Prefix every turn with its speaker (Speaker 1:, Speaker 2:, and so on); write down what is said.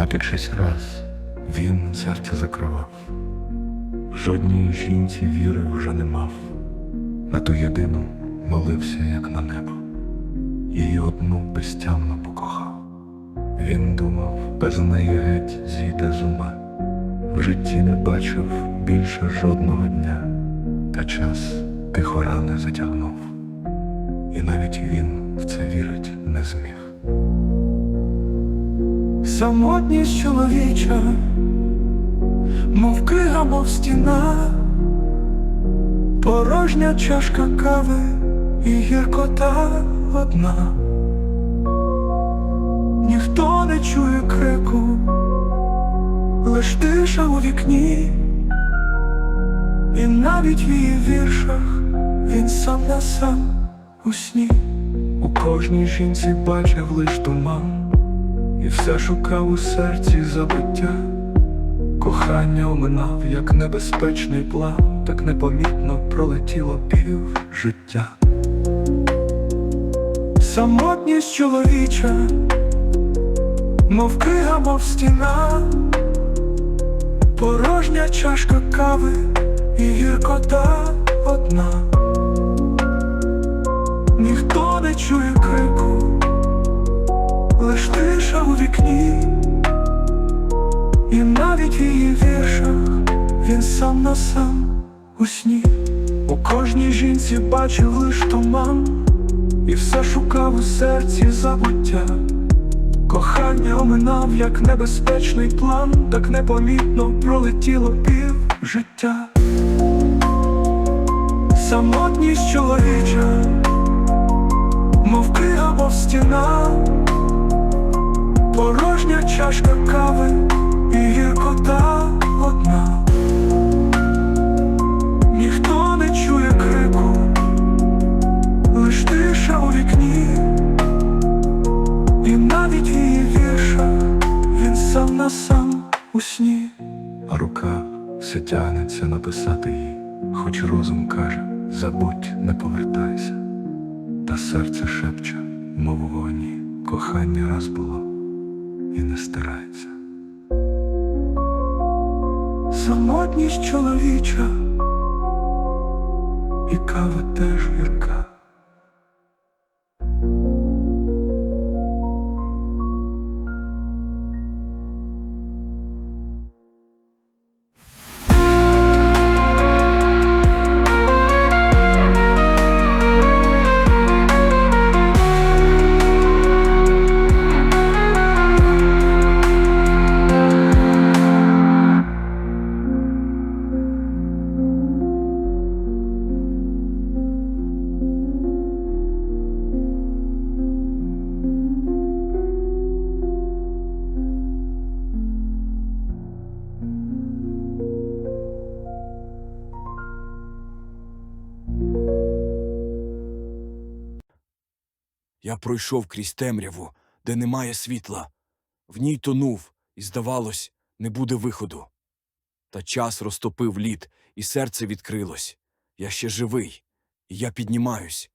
Speaker 1: А під шість раз він серце закривав. Жодній жінці віри вже не мав. На ту єдину молився, як на небо. Її одну безтямно покохав. Він думав, без неї геть зійде з ума. В житті не бачив більше жодного дня, та час тихо рани затягнув. І навіть він в це вірить не зміг.
Speaker 2: Самотність чоловіча, мов крига, мов стіна, порожня чашка кави і гіркота одна. Ніхто не чує крику, лиш тиша у вікні, і навіть в її віршах він сам на сам у сні. У кожній жінці бачив лиш туман. І все шукав у серці забуття, кохання оминав, як небезпечний план, так непомітно пролетіло пів життя. Самотність чоловіча, мов крига, мов стіна, порожня чашка кави і гіркота одна. Тиша і навіть в її віршах він сам на сам у сні. У кожній жінці бачив лиш туман, і все шукав у серці забуття. Кохання оминав, як небезпечний план, так непомітно пролетіло пів життя. Самотність чоловіча, мов крига, мов стіна. Чашка кави і гіркота одна. Ніхто не чує крику, лиш тиша у вікні, і навіть в її віршах він сам на сам у сні.
Speaker 1: а рука все тягнеться написати їй, хоч розум каже, забудь, не повертайся, та серце шепче, мов вогні, кохання раз було не стирається.
Speaker 2: Самотність чоловіча, і кава теж
Speaker 3: Я пройшов крізь темряву, де немає світла. В ній тонув, і, здавалось, не буде виходу. Та час розтопив лід, і серце відкрилось. Я ще живий, і я піднімаюсь,